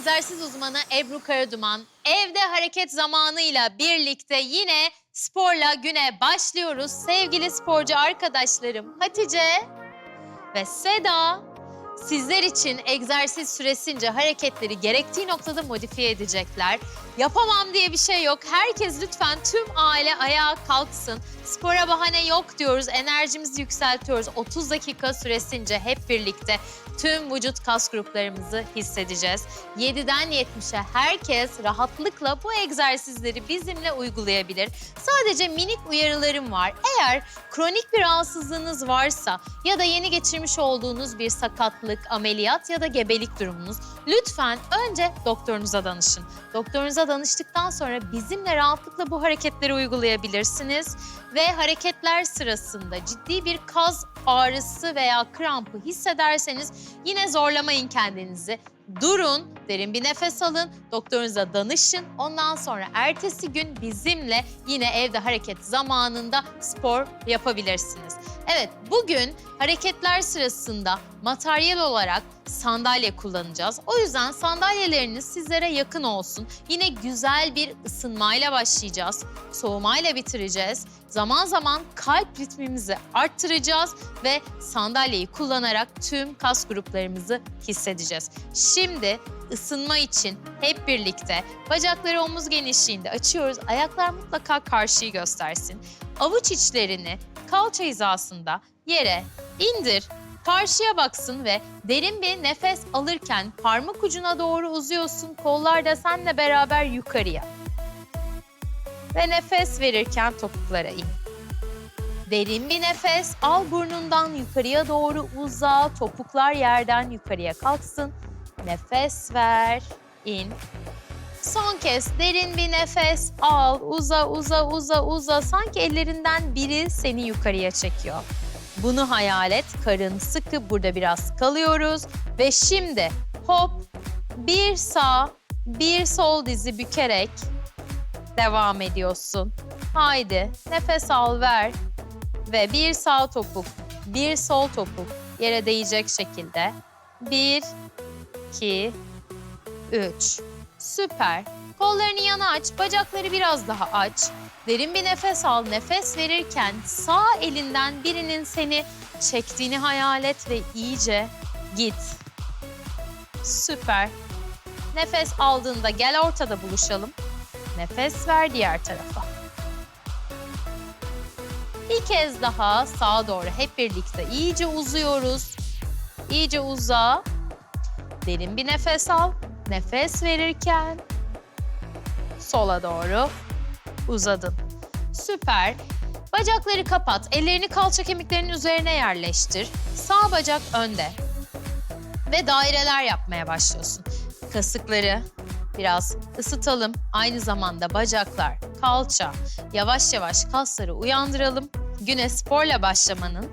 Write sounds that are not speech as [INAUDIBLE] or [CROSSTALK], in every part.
Egzersiz uzmanı Ebru Karaduman. Evde hareket zamanıyla birlikte yine sporla güne başlıyoruz. Sevgili sporcu arkadaşlarım Hatice ve Seda sizler için egzersiz süresince hareketleri gerektiği noktada modifiye edecekler. Yapamam diye bir şey yok. Herkes lütfen tüm aile ayağa kalksın. Spora bahane yok diyoruz. Enerjimizi yükseltiyoruz. 30 dakika süresince hep birlikte tüm vücut kas gruplarımızı hissedeceğiz. 7'den 70'e herkes rahatlıkla bu egzersizleri bizimle uygulayabilir. Sadece minik uyarılarım var. Eğer kronik bir rahatsızlığınız varsa ya da yeni geçirmiş olduğunuz bir sakatlık, ameliyat ya da gebelik durumunuz lütfen önce doktorunuza danışın. Doktorunuza danıştıktan sonra bizimle rahatlıkla bu hareketleri uygulayabilirsiniz ve hareketler sırasında ciddi bir kas ağrısı veya krampı hissederseniz yine zorlamayın kendinizi. Durun, derin bir nefes alın, doktorunuza danışın. Ondan sonra ertesi gün bizimle yine evde hareket zamanında spor yapabilirsiniz. Evet, bugün hareketler sırasında materyal olarak sandalye kullanacağız. O yüzden sandalyeleriniz sizlere yakın olsun. Yine güzel bir ısınmayla başlayacağız. Soğumayla bitireceğiz. Zaman zaman kalp ritmimizi arttıracağız ve sandalyeyi kullanarak tüm kas gruplarımızı hissedeceğiz. Şimdi ısınma için hep birlikte bacakları omuz genişliğinde açıyoruz. Ayaklar mutlaka karşıyı göstersin. Avuç içlerini kalça hizasında yere indir. Karşıya baksın ve derin bir nefes alırken parmak ucuna doğru uzuyorsun. Kollar da seninle beraber yukarıya. Ve nefes verirken topuklara in. Derin bir nefes al burnundan yukarıya doğru uza. Topuklar yerden yukarıya kalksın. Nefes ver, in. Son kez derin bir nefes al. Uza, uza, uza, uza. Sanki ellerinden biri seni yukarıya çekiyor. Bunu hayal et. Karın sıkı. Burada biraz kalıyoruz. Ve şimdi hop bir sağ, bir sol dizi bükerek devam ediyorsun. Haydi nefes al ver ve bir sağ topuk, bir sol topuk yere değecek şekilde. Bir, iki, üç. Süper. Kollarını yana aç, bacakları biraz daha aç. Derin bir nefes al. Nefes verirken sağ elinden birinin seni çektiğini hayal et ve iyice git. Süper. Nefes aldığında gel ortada buluşalım. Nefes ver diğer tarafa. Bir kez daha sağa doğru hep birlikte iyice uzuyoruz. İyice uza. Derin bir nefes al. Nefes verirken sola doğru uzadın. Süper. Bacakları kapat. Ellerini kalça kemiklerinin üzerine yerleştir. Sağ bacak önde. Ve daireler yapmaya başlıyorsun. Kasıkları biraz ısıtalım. Aynı zamanda bacaklar, kalça, yavaş yavaş kasları uyandıralım. Güne sporla başlamanın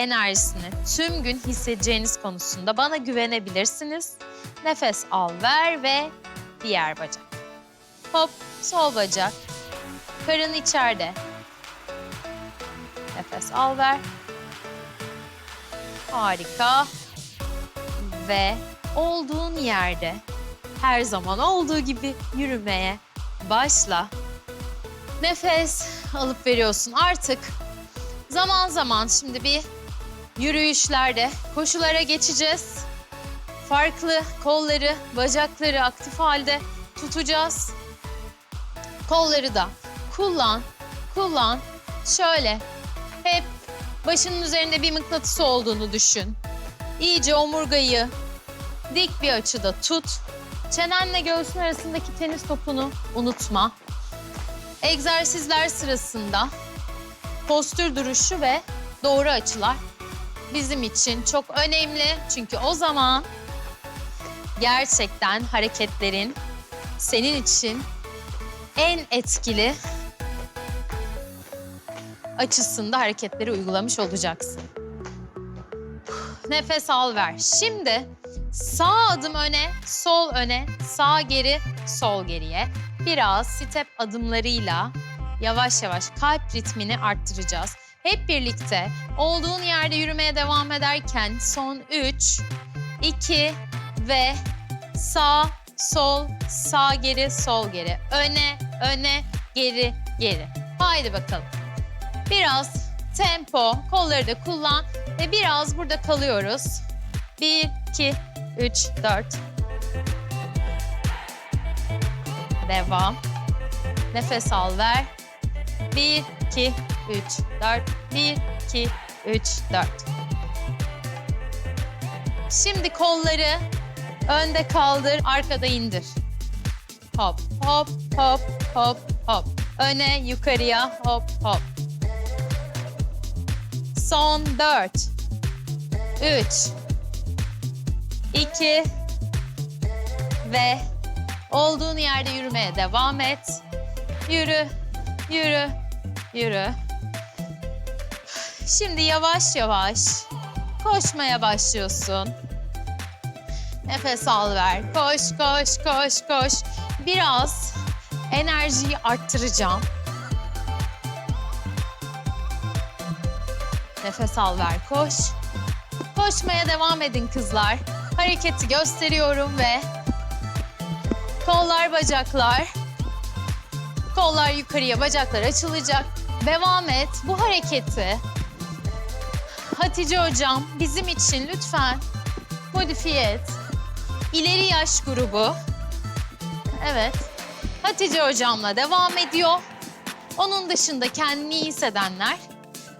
enerjisini tüm gün hissedeceğiniz konusunda bana güvenebilirsiniz. Nefes al, ver ve diğer bacak. Hop, sol bacak. Karın içeride. Nefes al, ver. Harika. Ve olduğun yerde her zaman olduğu gibi yürümeye başla. Nefes alıp veriyorsun. Artık zaman zaman şimdi bir yürüyüşlerde koşulara geçeceğiz. Farklı kolları, bacakları aktif halde tutacağız. Kolları da kullan, kullan. Şöyle hep başının üzerinde bir mıknatıs olduğunu düşün. İyice omurgayı dik bir açıda tut. Çenenle göğsün arasındaki tenis topunu unutma. Egzersizler sırasında postür duruşu ve doğru açılar bizim için çok önemli. Çünkü o zaman gerçekten hareketlerin senin için en etkili açısında hareketleri uygulamış olacaksın. Nefes al ver. Şimdi sağ adım öne, sol öne, sağ geri, sol geriye. Biraz step adımlarıyla yavaş yavaş kalp ritmini arttıracağız. Hep birlikte olduğun yerde yürümeye devam ederken son 3, 2 ve Sağ, sol, sağ geri, sol geri. Öne, öne, geri, geri. Haydi bakalım. Biraz tempo, kolları da kullan ve biraz burada kalıyoruz. 1, 2, 3, 4. Devam. Nefes al, ver. 1, 2, 3, 4. 1, 2, 3, 4. Şimdi kolları önde kaldır, arkada indir. Hop, hop, hop, hop, hop. Öne, yukarıya, hop, hop. Son 4. 3. 2. Ve olduğun yerde yürümeye devam et. Yürü, yürü, yürü. Şimdi yavaş yavaş koşmaya başlıyorsun. Nefes al ver. Koş, koş, koş, koş. Biraz enerjiyi arttıracağım. Nefes al ver, koş. Koşmaya devam edin kızlar. Hareketi gösteriyorum ve kollar, bacaklar. Kollar yukarıya, bacaklar açılacak. Devam et. Bu hareketi Hatice hocam bizim için lütfen modifiye et. İleri yaş grubu. Evet. Hatice hocamla devam ediyor. Onun dışında kendini iyi hissedenler,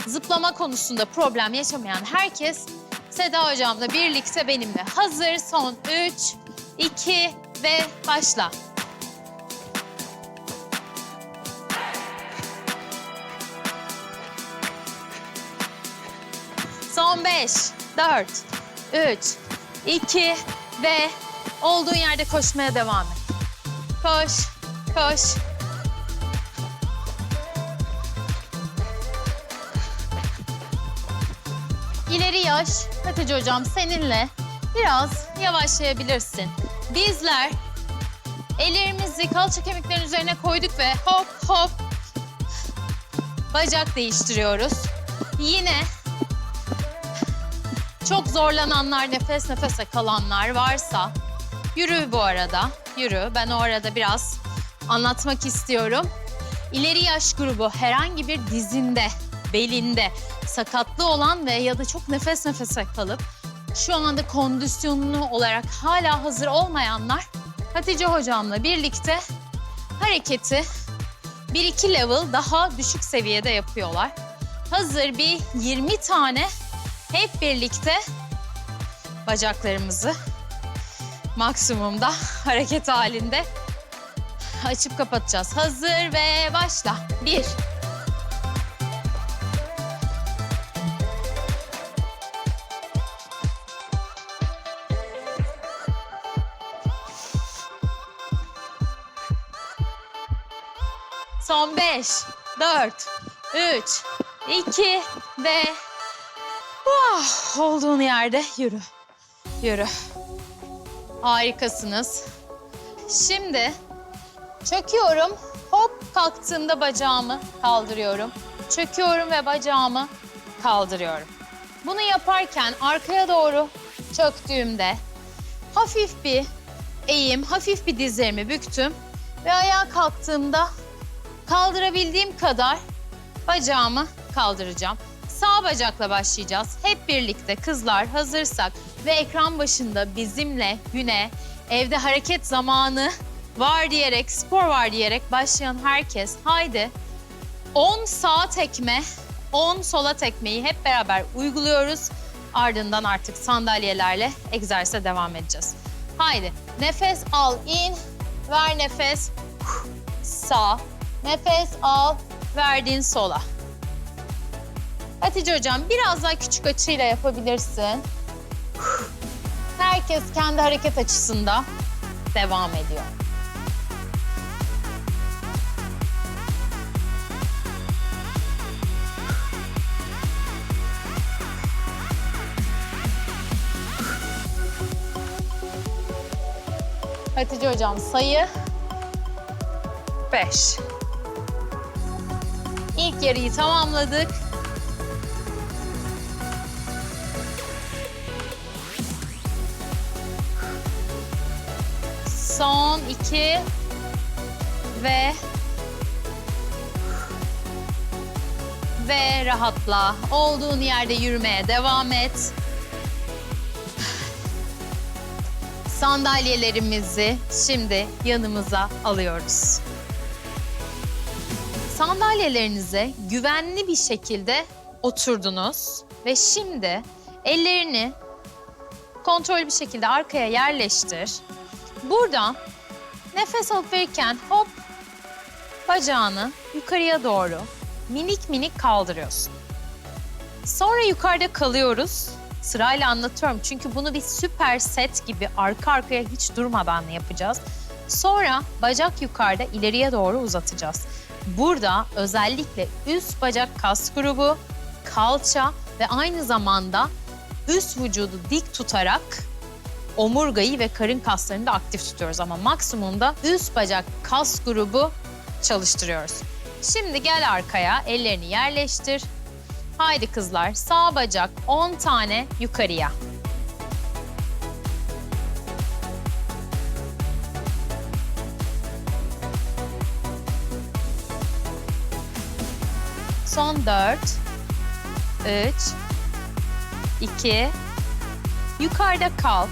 zıplama konusunda problem yaşamayan herkes Seda hocamla birlikte benimle hazır. Son 3, 2 ve başla. Son 5, 4, 3, 2 ve olduğun yerde koşmaya devam et. Koş, koş. İleri yaş, Hatice hocam seninle biraz yavaşlayabilirsin. Bizler ellerimizi kalça kemiklerinin üzerine koyduk ve hop hop bacak değiştiriyoruz. Yine çok zorlananlar, nefes nefese kalanlar varsa yürü bu arada. Yürü. Ben o arada biraz anlatmak istiyorum. İleri yaş grubu herhangi bir dizinde, belinde sakatlı olan ve ya da çok nefes nefese kalıp şu anda kondisyonlu olarak hala hazır olmayanlar Hatice hocamla birlikte hareketi 1-2 level daha düşük seviyede yapıyorlar. Hazır bir 20 tane hep birlikte bacaklarımızı maksimumda [LAUGHS] hareket halinde açıp kapatacağız. Hazır ve başla. Bir. Son beş, dört, üç, iki ve Ah, olduğun yerde yürü. Yürü. Harikasınız. Şimdi çöküyorum. Hop kalktığımda bacağımı kaldırıyorum. Çöküyorum ve bacağımı kaldırıyorum. Bunu yaparken arkaya doğru çöktüğümde hafif bir eğim, hafif bir dizlerimi büktüm ve ayağa kalktığımda kaldırabildiğim kadar bacağımı kaldıracağım. Sağ bacakla başlayacağız. Hep birlikte kızlar hazırsak ve ekran başında bizimle güne evde hareket zamanı var diyerek, spor var diyerek başlayan herkes haydi 10 sağ tekme, 10 sola tekmeyi hep beraber uyguluyoruz. Ardından artık sandalyelerle egzersize devam edeceğiz. Haydi nefes al in, ver nefes sağ, nefes al, verdin sola. Hatice hocam biraz daha küçük açıyla yapabilirsin. Herkes kendi hareket açısında devam ediyor. Hatice hocam sayı 5. İlk yarıyı tamamladık. Son iki. Ve ve rahatla. Olduğun yerde yürümeye devam et. Sandalyelerimizi şimdi yanımıza alıyoruz. Sandalyelerinize güvenli bir şekilde oturdunuz ve şimdi ellerini kontrollü bir şekilde arkaya yerleştir. Burada nefes alıp verirken hop bacağını yukarıya doğru minik minik kaldırıyorsun. Sonra yukarıda kalıyoruz. Sırayla anlatıyorum çünkü bunu bir süper set gibi arka arkaya hiç durmadan yapacağız. Sonra bacak yukarıda ileriye doğru uzatacağız. Burada özellikle üst bacak kas grubu, kalça ve aynı zamanda üst vücudu dik tutarak omurgayı ve karın kaslarını da aktif tutuyoruz ama maksimumda üst bacak kas grubu çalıştırıyoruz. Şimdi gel arkaya, ellerini yerleştir. Haydi kızlar, sağ bacak 10 tane yukarıya. Son 4, 3, 2, yukarıda kal.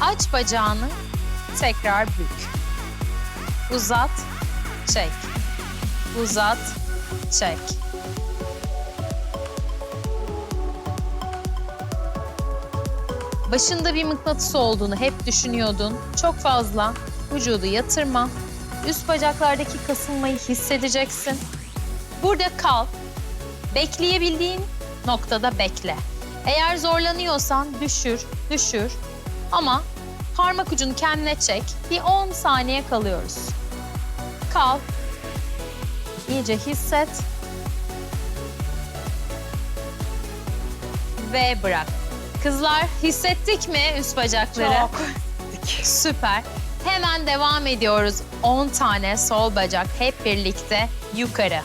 Aç bacağını, tekrar bük. Uzat, çek. Uzat, çek. Başında bir mıknatıs olduğunu hep düşünüyordun. Çok fazla vücudu yatırma. Üst bacaklardaki kasılmayı hissedeceksin. Burada kal. Bekleyebildiğin noktada bekle. Eğer zorlanıyorsan düşür, düşür. Ama parmak ucunu kendine çek. Bir 10 saniye kalıyoruz. Kal. İyice hisset. Ve bırak. Kızlar hissettik mi üst bacakları? Çok. Süper. Hemen devam ediyoruz. 10 tane sol bacak hep birlikte yukarı.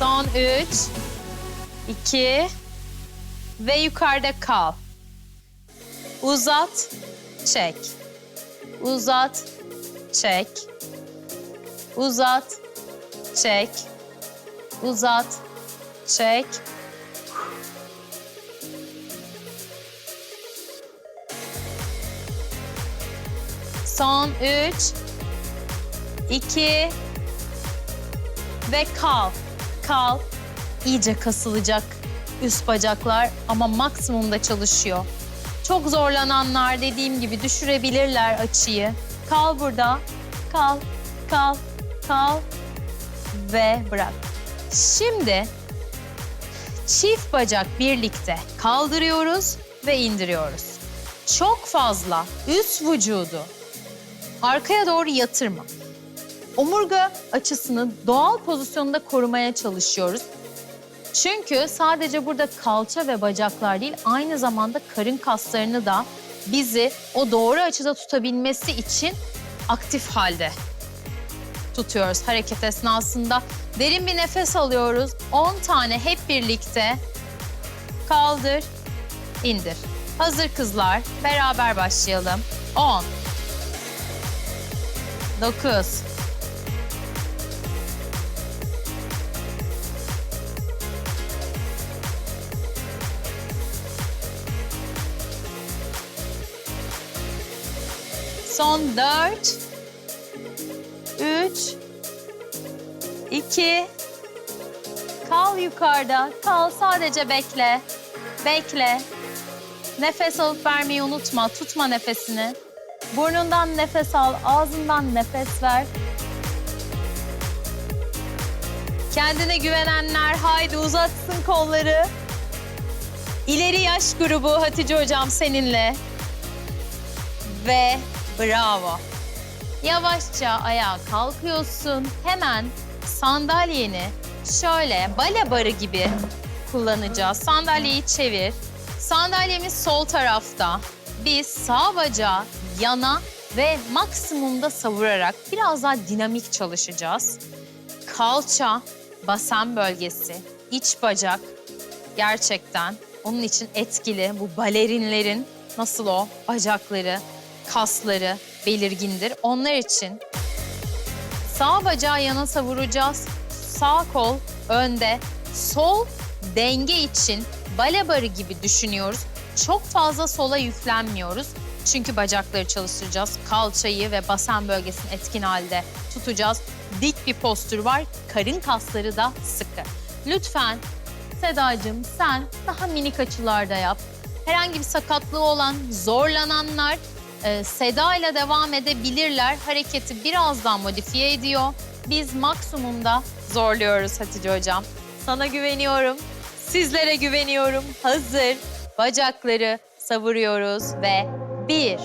Son 3 2 ve yukarıda kal. Uzat, çek. Uzat, çek. Uzat, çek. Uzat, çek. Son 3 2 ve kal. Kal. İyice kasılacak üst bacaklar ama maksimumda çalışıyor. Çok zorlananlar dediğim gibi düşürebilirler açıyı. Kal burada. Kal, kal, kal ve bırak. Şimdi çift bacak birlikte kaldırıyoruz ve indiriyoruz. Çok fazla üst vücudu arkaya doğru yatırma. Omurga açısını doğal pozisyonda korumaya çalışıyoruz. Çünkü sadece burada kalça ve bacaklar değil, aynı zamanda karın kaslarını da bizi o doğru açıda tutabilmesi için aktif halde tutuyoruz hareket esnasında. Derin bir nefes alıyoruz. 10 tane hep birlikte kaldır, indir. Hazır kızlar, beraber başlayalım. 10 9 Son 4 3 2 Kal yukarıda. Kal sadece bekle. Bekle. Nefes alıp vermeyi unutma. Tutma nefesini. Burnundan nefes al, ağzından nefes ver. Kendine güvenenler haydi uzatsın kolları. İleri yaş grubu Hatice hocam seninle. Ve bravo. Yavaşça ayağa kalkıyorsun. Hemen sandalyeni şöyle bale barı gibi kullanacağız. Sandalyeyi çevir. Sandalyemiz sol tarafta. Biz sağ bacağı yana ve maksimumda savurarak biraz daha dinamik çalışacağız. Kalça, basen bölgesi, iç bacak gerçekten onun için etkili. Bu balerinlerin nasıl o bacakları, kasları belirgindir. Onlar için sağ bacağı yana savuracağız. Sağ kol önde, sol denge için bale gibi düşünüyoruz. Çok fazla sola yüklenmiyoruz. Çünkü bacakları çalıştıracağız. Kalçayı ve basen bölgesini etkin halde tutacağız. Dik bir postür var. Karın kasları da sıkı. Lütfen Sedacığım sen daha minik açılarda yap. Herhangi bir sakatlığı olan, zorlananlar e, Seda ile devam edebilirler. Hareketi biraz daha modifiye ediyor. Biz maksimumda zorluyoruz Hatice Hocam. Sana güveniyorum. Sizlere güveniyorum. Hazır. Bacakları savuruyoruz ve bir,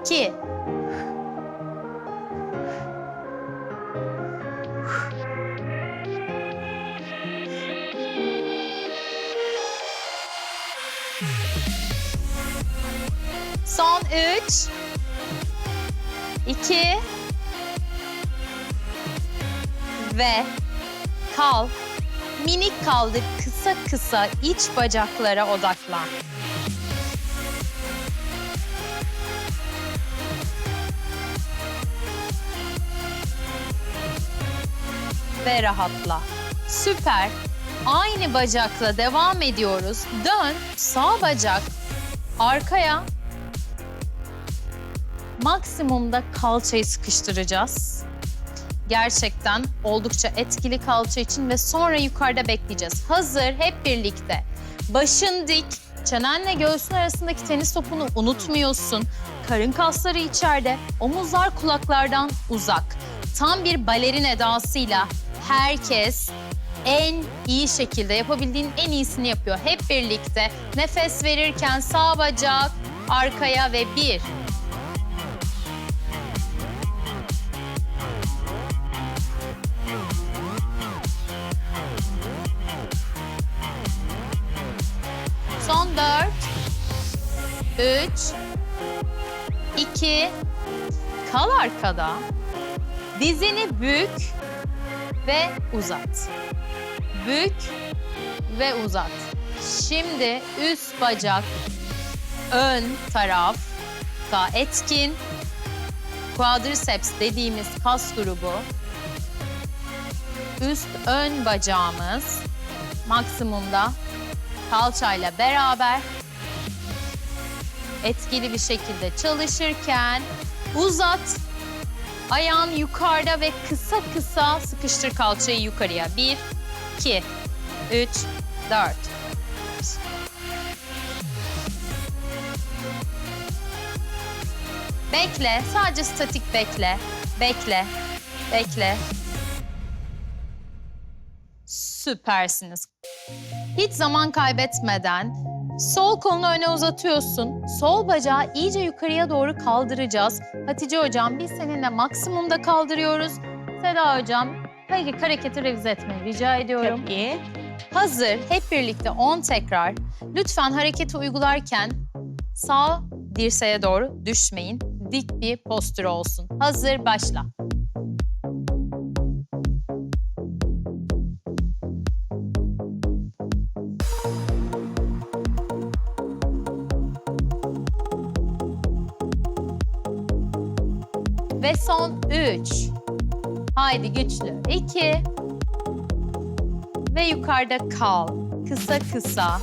iki, son üç, iki ve kal. Minik kaldır kısa kısa iç bacaklara odaklan. Ve rahatla. Süper. Aynı bacakla devam ediyoruz. Dön. Sağ bacak arkaya. Maksimumda kalçayı sıkıştıracağız gerçekten oldukça etkili kalça için ve sonra yukarıda bekleyeceğiz. Hazır hep birlikte. Başın dik, çenenle göğsün arasındaki tenis topunu unutmuyorsun. Karın kasları içeride, omuzlar kulaklardan uzak. Tam bir balerin edasıyla herkes en iyi şekilde yapabildiğin en iyisini yapıyor. Hep birlikte nefes verirken sağ bacak arkaya ve bir, Üç. iki, Kal arkada. Dizini bük ve uzat. Bük ve uzat. Şimdi üst bacak ön taraf daha etkin. Quadriceps dediğimiz kas grubu. Üst ön bacağımız maksimumda kalçayla beraber etkili bir şekilde çalışırken uzat. Ayağın yukarıda ve kısa kısa sıkıştır kalçayı yukarıya. Bir, iki, üç, dört. Bekle, sadece statik bekle. Bekle, bekle. Süpersiniz. Hiç zaman kaybetmeden sol kolunu öne uzatıyorsun. Sol bacağı iyice yukarıya doğru kaldıracağız. Hatice hocam biz seninle maksimumda kaldırıyoruz. Seda hocam her iki hareketi revize etmeyi rica ediyorum. Tabii. Hazır hep birlikte 10 tekrar. Lütfen hareketi uygularken sağ dirseğe doğru düşmeyin. Dik bir postür olsun. Hazır başla. Ve son 3. Haydi güçlü. 2. Ve yukarıda kal. Kısa kısa.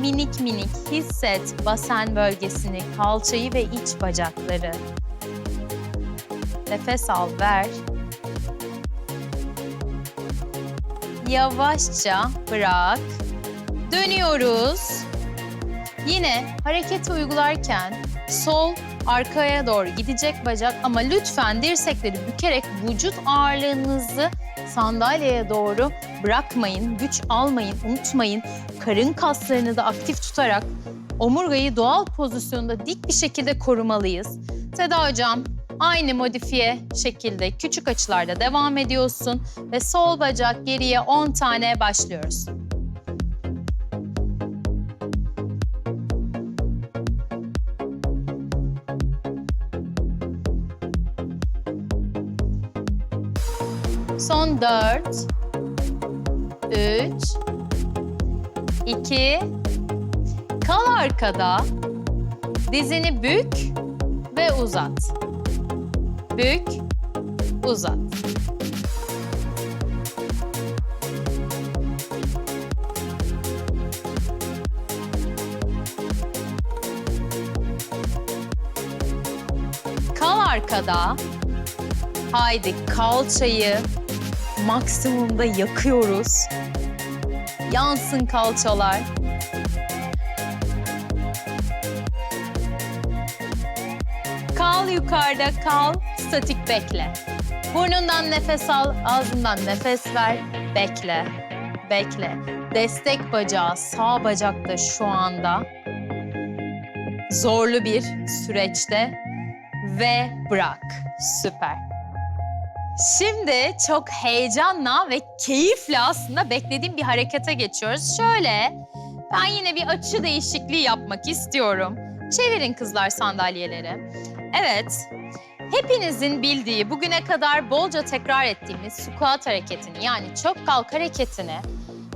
Minik minik hisset basen bölgesini, kalçayı ve iç bacakları. Nefes al, ver. Yavaşça bırak. Dönüyoruz. Yine hareketi uygularken sol arkaya doğru gidecek bacak ama lütfen dirsekleri bükerek vücut ağırlığınızı sandalyeye doğru bırakmayın, güç almayın, unutmayın. Karın kaslarını da aktif tutarak omurgayı doğal pozisyonda dik bir şekilde korumalıyız. Seda hocam aynı modifiye şekilde küçük açılarda devam ediyorsun ve sol bacak geriye 10 tane başlıyoruz. Son dört. Üç. iki. Kal arkada. Dizini bük ve uzat. Bük, uzat. Kal arkada. Haydi kalçayı maksimumda yakıyoruz. Yansın kalçalar. Kal yukarıda kal, statik bekle. Burnundan nefes al, ağzından nefes ver, bekle, bekle. Destek bacağı, sağ bacakta şu anda. Zorlu bir süreçte ve bırak. Süper. Şimdi çok heyecanla ve keyifle aslında beklediğim bir harekete geçiyoruz. Şöyle, ben yine bir açı değişikliği yapmak istiyorum. Çevirin kızlar sandalyeleri. Evet, hepinizin bildiği, bugüne kadar bolca tekrar ettiğimiz squat hareketini yani çök kalk hareketini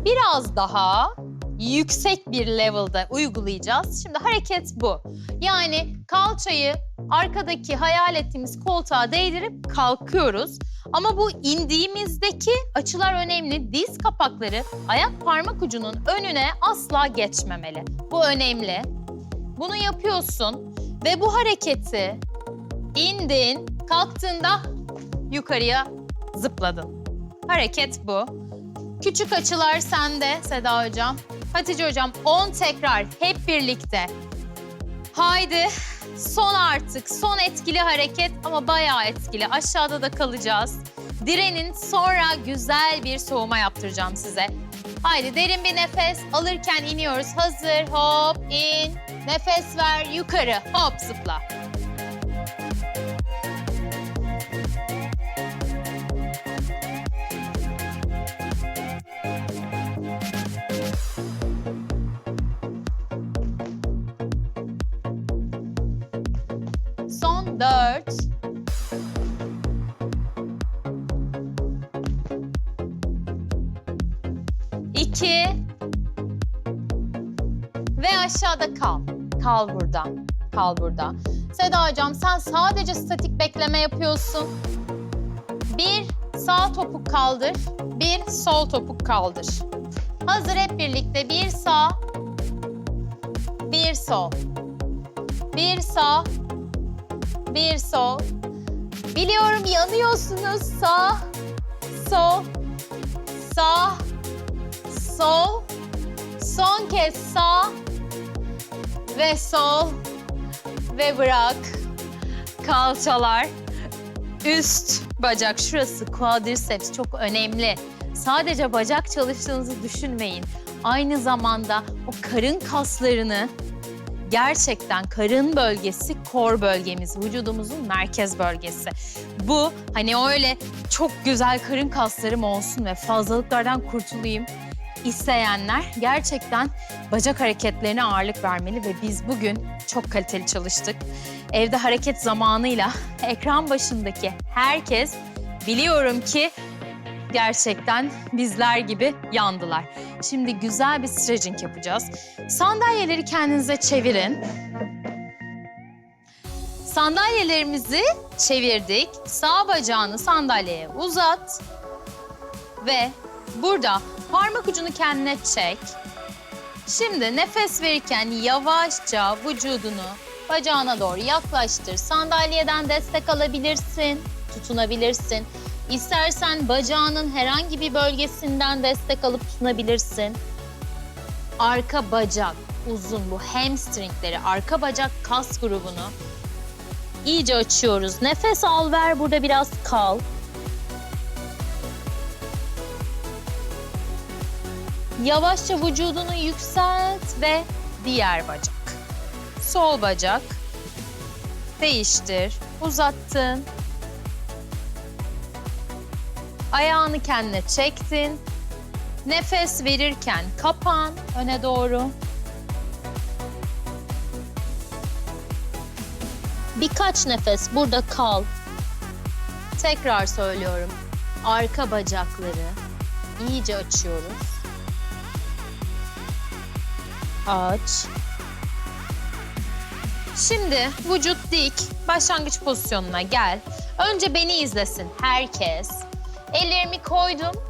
biraz daha yüksek bir level'da uygulayacağız. Şimdi hareket bu. Yani kalçayı arkadaki hayal ettiğimiz koltuğa değdirip kalkıyoruz. Ama bu indiğimizdeki açılar önemli. Diz kapakları ayak parmak ucunun önüne asla geçmemeli. Bu önemli. Bunu yapıyorsun ve bu hareketi indin, kalktığında yukarıya zıpladın. Hareket bu. Küçük açılar sende Seda Hocam. Hatice Hocam 10 tekrar hep birlikte. Haydi son artık son etkili hareket ama bayağı etkili. Aşağıda da kalacağız. Direnin sonra güzel bir soğuma yaptıracağım size. Haydi derin bir nefes alırken iniyoruz. Hazır hop in. Nefes ver yukarı hop zıpla. Kal. Burada. Kal burada. Seda hocam sen sadece statik bekleme yapıyorsun. Bir sağ topuk kaldır. Bir sol topuk kaldır. Hazır hep birlikte. Bir sağ. Bir sol. Bir sağ. Bir sol. Biliyorum yanıyorsunuz. Sağ, sol, sağ, sol. Son kez sağ ve sol ve bırak. Kalçalar, üst bacak şurası quadriceps çok önemli. Sadece bacak çalıştığınızı düşünmeyin. Aynı zamanda o karın kaslarını gerçekten karın bölgesi kor bölgemiz, vücudumuzun merkez bölgesi. Bu hani öyle çok güzel karın kaslarım olsun ve fazlalıklardan kurtulayım isteyenler gerçekten bacak hareketlerine ağırlık vermeli ve biz bugün çok kaliteli çalıştık. Evde hareket zamanıyla [LAUGHS] ekran başındaki herkes biliyorum ki gerçekten bizler gibi yandılar. Şimdi güzel bir stretching yapacağız. Sandalyeleri kendinize çevirin. Sandalyelerimizi çevirdik. Sağ bacağını sandalyeye uzat. Ve burada parmak ucunu kendine çek. Şimdi nefes verirken yavaşça vücudunu bacağına doğru yaklaştır. Sandalyeden destek alabilirsin, tutunabilirsin. İstersen bacağının herhangi bir bölgesinden destek alıp tutunabilirsin. Arka bacak uzun bu hamstringleri, arka bacak kas grubunu iyice açıyoruz. Nefes al ver burada biraz kal. Yavaşça vücudunu yükselt ve diğer bacak. Sol bacak. Değiştir. Uzattın. Ayağını kendine çektin. Nefes verirken kapan öne doğru. Birkaç nefes burada kal. Tekrar söylüyorum. arka bacakları iyice açıyoruz. Aç. Şimdi vücut dik, başlangıç pozisyonuna gel. Önce beni izlesin herkes. Ellerimi koydum.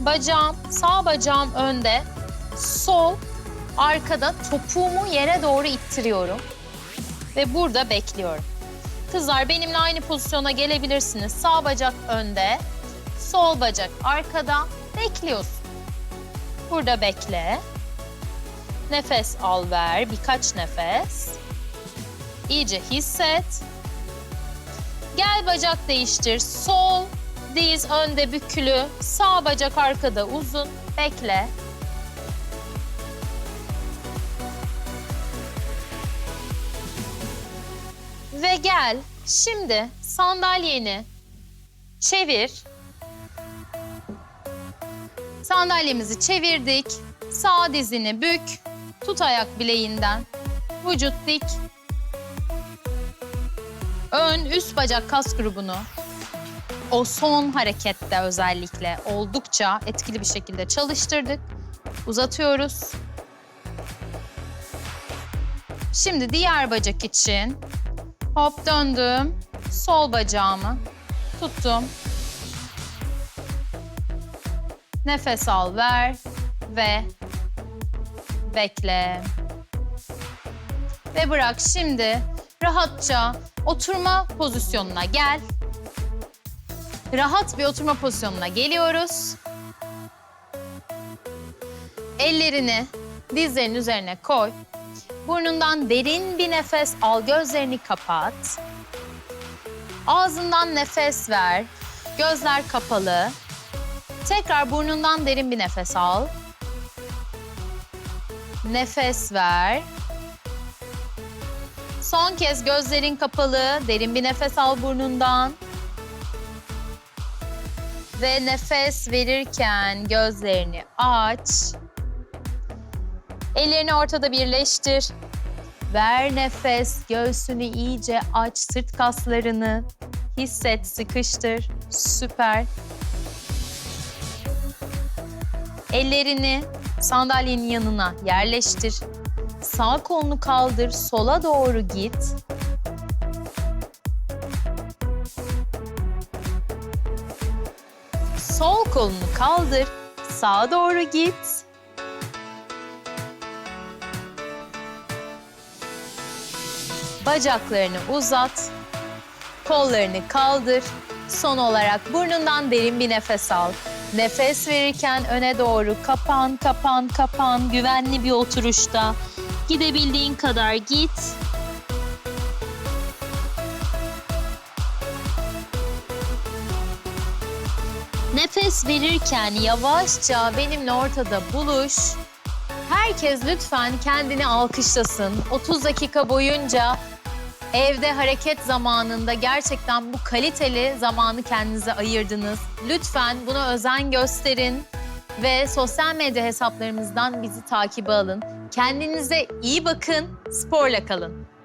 Bacağım, sağ bacağım önde, sol arkada topuğumu yere doğru ittiriyorum. Ve burada bekliyorum. Kızlar benimle aynı pozisyona gelebilirsiniz. Sağ bacak önde, sol bacak arkada. Bekliyorsun. Burada bekle. Nefes al ver, birkaç nefes. İyice hisset. Gel bacak değiştir. Sol diz önde bükülü, sağ bacak arkada uzun. Bekle. Ve gel. Şimdi sandalyeni çevir. Sandalyemizi çevirdik. Sağ dizini bük. Tut ayak bileğinden. Vücut dik. Ön üst bacak kas grubunu o son harekette özellikle oldukça etkili bir şekilde çalıştırdık. Uzatıyoruz. Şimdi diğer bacak için hop döndüm. Sol bacağımı tuttum. Nefes al, ver ve bekle. Ve bırak şimdi rahatça oturma pozisyonuna gel. Rahat bir oturma pozisyonuna geliyoruz. Ellerini dizlerin üzerine koy. Burnundan derin bir nefes al, gözlerini kapat. Ağzından nefes ver. Gözler kapalı. Tekrar burnundan derin bir nefes al. Nefes ver. Son kez gözlerin kapalı, derin bir nefes al burnundan. Ve nefes verirken gözlerini aç. Ellerini ortada birleştir. Ver nefes, göğsünü iyice aç, sırt kaslarını hisset, sıkıştır. Süper. Ellerini sandalyenin yanına yerleştir. Sağ kolunu kaldır, sola doğru git. Sol kolunu kaldır, sağa doğru git. Bacaklarını uzat. Kollarını kaldır. Son olarak burnundan derin bir nefes al. Nefes verirken öne doğru kapan, kapan, kapan. Güvenli bir oturuşta. Gidebildiğin kadar git. Nefes verirken yavaşça benimle ortada buluş. Herkes lütfen kendini alkışlasın. 30 dakika boyunca evde hareket zamanında gerçekten bu kaliteli zamanı kendinize ayırdınız. Lütfen buna özen gösterin ve sosyal medya hesaplarımızdan bizi takibe alın. Kendinize iyi bakın, sporla kalın.